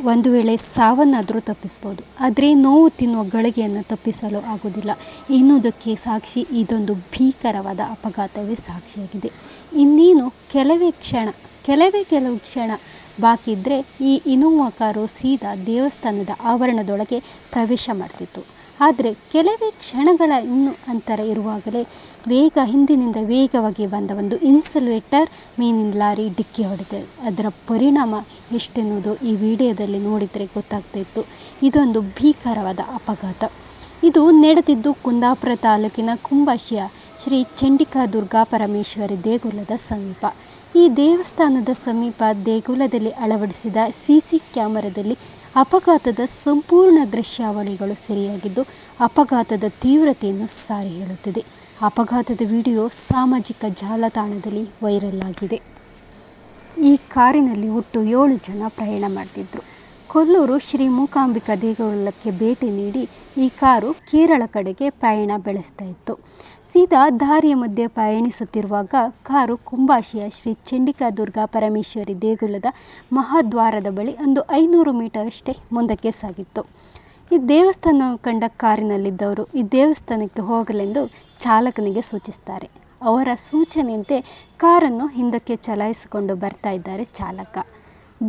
ಒಂದು ವೇಳೆ ಸಾವನ್ನಾದರೂ ತಪ್ಪಿಸ್ಬೋದು. ಆದರೆ ನೋವು ತಿನ್ನುವ ಗಳಿಗೆಯನ್ನು ತಪ್ಪಿಸಲು ಆಗುವುದಿಲ್ಲ. ಎನ್ನುವುದಕ್ಕೆ ಸಾಕ್ಷಿ ಇದೊಂದು ಭೀಕರವಾದ ಅಪಘಾತವೇ ಸಾಕ್ಷಿಯಾಗಿದೆ. ಇನ್ನೇನು, ಕೆಲವೇ ಕ್ಷಣ, ಕೆಲವೇ ಕೆಲವು ಕ್ಷಣ ಬಾಕಿದ್ರೆ ಈ ಇನೋವಾ ಕಾರು ಸೀದಾ ದೇವಸ್ಥಾನದ ಆವರಣದೊಳಗೆ ಪ್ರವೇಶ ಮಾಡ್ತಿತ್ತು. ಆದರೆ ಕೆಲವೇ ಕ್ಷಣಗಳ ಇನ್ನು ಅಂತರ ಇರುವಾಗಲೇ ವೇಗ ಹಿಂದಿನಿಂದ ವೇಗವಾಗಿ ಬಂದ ಒಂದು ಇನ್ಸುಲೇಟರ್ ಮೀನಿನ ಲಾರಿ ಡಿಕ್ಕಿ ಹೊಡೆದಿದೆ ಅದರ ಪರಿಣಾಮ ಎಷ್ಟೆನ್ನುವುದು ಈ ವಿಡಿಯೋದಲ್ಲಿ ನೋಡಿದರೆ ಗೊತ್ತಾಗ್ತಾ ಇತ್ತು. ಇದೊಂದು ಭೀಕರವಾದ ಅಪಘಾತ. ಇದು ನಡೆದಿದ್ದು ಕುಂದಾಪುರ ತಾಲೂಕಿನ ಕುಂಬಾಶಿಯ ಶ್ರೀ ಚಂಡಿಕಾ ದುರ್ಗಾ ಪರಮೇಶ್ವರಿ ದೇಗುಲದ ಸಮೀಪ. ಈ ದೇವಸ್ಥಾನದ ಸಮೀಪ ದೇಗುಲದಲ್ಲಿ ಅಳವಡಿಸಿದ ಸಿ ಸಿ ಕ್ಯಾಮರಾದಲ್ಲಿ ಅಪಘಾತದ ಸಂಪೂರ್ಣ ದೃಶ್ಯಾವಳಿಗಳು ಸೆರೆಯಾಗಿದ್ದು, ಅಪಘಾತದ ತೀವ್ರತೆಯನ್ನು ಸಾರಿ ಹೇಳುತ್ತಿದೆ. ಅಪಘಾತದ ವಿಡಿಯೋ ಸಾಮಾಜಿಕ ಜಾಲತಾಣದಲ್ಲಿ ವೈರಲ್ ಆಗಿದೆ. ಈ ಕಾರಿನಲ್ಲಿ ಒಟ್ಟು ಏಳು ಜನ ಪ್ರಯಾಣ ಮಾಡ್ತಿದ್ರು. ಕೊಲ್ಲೂರು ಶ್ರೀ ಮೂಕಾಂಬಿಕಾ ದೇಗುಲಕ್ಕೆ ಭೇಟಿ ನೀಡಿ ಈ ಕಾರು ಕೇರಳ ಕಡೆಗೆ ಪ್ರಯಾಣ ಬೆಳೆಸ್ತಾ ಇತ್ತು. ಸೀದಾ ದಾರಿಯ ಮಧ್ಯೆ ಪಯಣಿಸುತ್ತಿರುವಾಗ ಕಾರು ಕುಂಬಾಶಿಯ ಶ್ರೀ ಚಂಡಿಕಾ ದುರ್ಗಾ ಪರಮೇಶ್ವರಿ ದೇಗುಲದ ಮಹಾದ್ವಾರದ ಬಳಿ ಒಂದು ಐನೂರು ಮೀಟರ್ ಅಷ್ಟೇ ಮುಂದಕ್ಕೆ ಸಾಗಿತ್ತು. ಈ ದೇವಸ್ಥಾನ ಕಂಡ ಕಾರಿನಲ್ಲಿದ್ದವರು ಈ ದೇವಸ್ಥಾನಕ್ಕೆ ಹೋಗಲೆಂದು ಚಾಲಕನಿಗೆ ಸೂಚಿಸ್ತಾರೆ. ಅವರ ಸೂಚನೆಯಂತೆ ಕಾರನ್ನು ಹಿಂದಕ್ಕೆ ಚಲಾಯಿಸಿಕೊಂಡು ಬರ್ತಾ ಇದ್ದಾರೆ ಚಾಲಕ.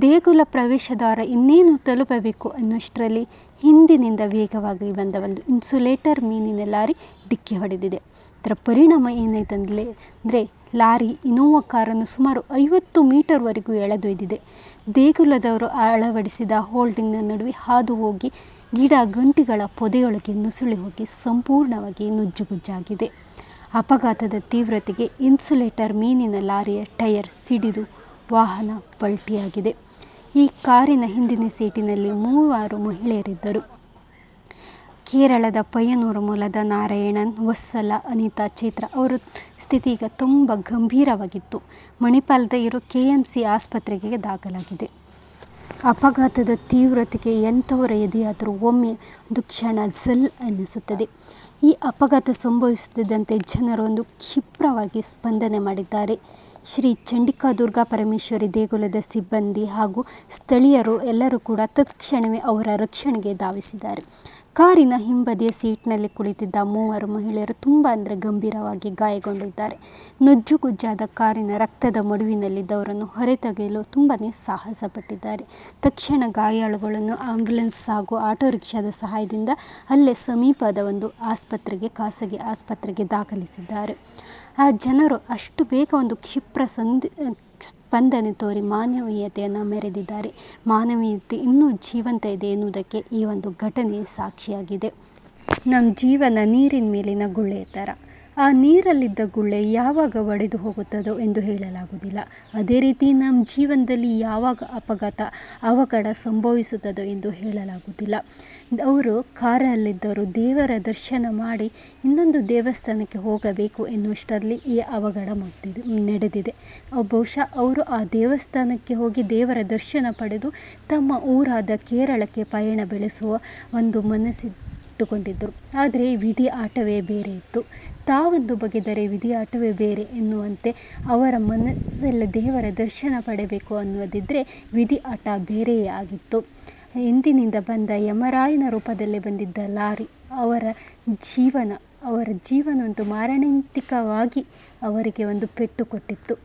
ದೇಗುಲ ಪ್ರವೇಶದ್ವಾರ ಇನ್ನೇನು ತಲುಪಬೇಕು ಅನ್ನೋಷ್ಟರಲ್ಲಿ ಹಿಂದಿನಿಂದ ವೇಗವಾಗಿ ಬಂದ ಒಂದು ಇನ್ಸುಲೇಟರ್ ಮೀನಿನ ಲಾರಿ ಡಿಕ್ಕಿ ಹೊಡೆದಿದೆ. ಇದರ ಪರಿಣಾಮ ಏನಾಯ್ತಂದರೆ ಅಂದರೆ ಲಾರಿ ಇನೋವಾ ಕಾರನ್ನು ಸುಮಾರು ಐವತ್ತು ಮೀಟರ್ವರೆಗೂ ಎಳೆದೊಯ್ದಿದೆ. ದೇಗುಲದವರು ಅಳವಡಿಸಿದ ಹೋಲ್ಡಿಂಗ್ನ ನಡುವೆ ಹಾದು ಹೋಗಿ ಗಿಡ ಗಂಟಿಗಳ ಪೊದೆಯೊಳಗೆ ನುಸುಳಿ ಹೋಗಿ ಸಂಪೂರ್ಣವಾಗಿ ನುಜ್ಜುಗುಜ್ಜಾಗಿದೆ. ಅಪಘಾತದ ತೀವ್ರತೆಗೆ ಇನ್ಸುಲೇಟರ್ ಮೀನಿನ ಲಾರಿಯ ಟೈರ್ ಸಿಡಿದು ವಾಹನ ಪಲ್ಟಿಯಾಗಿದೆ. ಈ ಕಾರಿನ ಹಿಂದಿನ ಸೀಟಿನಲ್ಲಿ ಮೂವರು ಮಹಿಳೆಯರಿದ್ದರು. ಕೇರಳದ ಪಯ್ಯನೂರು ಮೂಲದ ನಾರಾಯಣನ್, ವತ್ಸಲ, ಅನಿತಾ ಚೈತ್ರ ಅವರ ಸ್ಥಿತಿ ಈಗ ತುಂಬ ಗಂಭೀರವಾಗಿತ್ತು. ಮಣಿಪಾಲದ ಇರೋ ಕೆ ಎಂ ಸಿ ಆಸ್ಪತ್ರೆಗೆ ದಾಖಲಾಗಿದೆ. ಅಪಘಾತದ ತೀವ್ರತೆಗೆ ಎಂಥವರ ಎದೆಯಾದರೂ ಒಮ್ಮೆ ಒಂದು ಕ್ಷಣ ಝಲ್ ಅನ್ನಿಸುತ್ತದೆ. ಈ ಅಪಘಾತ ಸಂಭವಿಸುತ್ತಿದ್ದಂತೆ ಜನರು ಒಂದು ಕ್ಷಿಪ್ರವಾಗಿ ಸ್ಪಂದನೆ ಮಾಡಿದ್ದಾರೆ. ಶ್ರೀ ಚಂಡಿಕಾ ದುರ್ಗಾ ಪರಮೇಶ್ವರಿ ದೇಗುಲದ ಸಿಬ್ಬಂದಿ ಹಾಗೂ ಸ್ಥಳೀಯರು ಎಲ್ಲರೂ ಕೂಡ ತತ್ಕ್ಷಣವೇ ಅವರ ರಕ್ಷಣೆಗೆ ಧಾವಿಸಿದ್ದಾರೆ. ಕಾರಿನ ಹಿಂಬದಿಯ ಸೀಟ್ನಲ್ಲಿ ಕುಳಿತಿದ್ದ ಮೂವರು ಮಹಿಳೆಯರು ತುಂಬ ಅಂದರೆ ಗಂಭೀರವಾಗಿ ಗಾಯಗೊಂಡಿದ್ದಾರೆ. ನುಜ್ಜುಗುಜ್ಜಾದ ಕಾರಿನ ರಕ್ತದ ಮಡುವಿನಲ್ಲಿದ್ದವರನ್ನು ಹೊರತೆಗೆಯಲು ತುಂಬಾ ಸಾಹಸ ಪಟ್ಟಿದ್ದಾರೆ ತಕ್ಷಣ ಗಾಯಾಳುಗಳನ್ನು ಆಂಬ್ಯುಲೆನ್ಸ್ ಹಾಗೂ ಆಟೋ ರಿಕ್ಷಾದ ಸಹಾಯದಿಂದ ಅಲ್ಲೇ ಸಮೀಪದ ಒಂದು ಆಸ್ಪತ್ರೆಗೆ, ಖಾಸಗಿ ಆಸ್ಪತ್ರೆಗೆ ದಾಖಲಿಸಿದ್ದಾರೆ. ಆ ಜನರು ಅಷ್ಟು ಬೇಗ ಒಂದು ಕ್ಷಿಪ್ರ ಸಂಧಿ ಸ್ಪಂದನೆ ತೋರಿ ಮಾನವೀಯತೆಯನ್ನು ಮೆರೆದಿದ್ದಾರೆ. ಮಾನವೀಯತೆ ಇನ್ನೂ ಜೀವಂತ ಇದೆ ಎನ್ನುವುದಕ್ಕೆ ಈ ಒಂದು ಘಟನೆ ಸಾಕ್ಷಿಯಾಗಿದೆ. ನಮ್ಮ ಜೀವನ ನೀರಿನ ಮೇಲಿನ ಗುಳ್ಳೆ ಥರ. ಆ ನೀರಲ್ಲಿದ್ದ ಗುಳ್ಳೆ ಯಾವಾಗ ಒಡೆದು ಹೋಗುತ್ತದೋ ಎಂದು ಹೇಳಲಾಗುವುದಿಲ್ಲ. ಅದೇ ರೀತಿ ನಮ್ಮ ಜೀವನದಲ್ಲಿ ಯಾವಾಗ ಅಪಘಾತ, ಅವಘಡ ಸಂಭವಿಸುತ್ತದೋ ಎಂದು ಹೇಳಲಾಗುವುದಿಲ್ಲ. ಅವರು ಕಾರಲ್ಲಿದ್ದವರು ದೇವರ ದರ್ಶನ ಮಾಡಿ ಇನ್ನೊಂದು ದೇವಸ್ಥಾನಕ್ಕೆ ಹೋಗಬೇಕು ಎನ್ನುವಷ್ಟರಲ್ಲಿ ಈ ಅವಘಡ ಮುಗ್ದಿದೆ, ನಡೆದಿದೆ. ಬಹುಶಃ ಅವರು ಆ ದೇವಸ್ಥಾನಕ್ಕೆ ಹೋಗಿ ದೇವರ ದರ್ಶನ ಪಡೆದು ತಮ್ಮ ಊರಾದ ಕೇರಳಕ್ಕೆ ಪಯಣ ಬೆಳೆಸುವ ಒಂದು ಮನಸ್ಸಿ ಇಟ್ಟುಕೊಂಡಿದ್ದರು. ಆದರೆ ವಿಧಿ ಆಟವೇ ಬೇರೆ ಇತ್ತು. ತಾವೊಂದು ಬಗೆದರೆ ವಿಧಿ ಆಟವೇ ಬೇರೆ ಎನ್ನುವಂತೆ ಅವರ ಮನಸ್ಸಲ್ಲಿ ದೇವರ ದರ್ಶನ ಪಡೆಯಬೇಕು ಅನ್ನೋದಿದ್ದರೆ ವಿಧಿ ಆಟ ಬೇರೆಯೇ ಆಗಿತ್ತು. ಎಂದಿನಿಂದ ಬಂದ ಯಮರಾಯನ ರೂಪದಲ್ಲಿ ಬಂದಿದ್ದ ಲಾರಿ ಅವರ ಜೀವನ ಅವರ ಜೀವನ ಒಂದು ಮಾರಣಾಂತಿಕವಾಗಿ ಅವರಿಗೆ ಒಂದು ಪೆಟ್ಟು ಕೊಟ್ಟಿತ್ತು.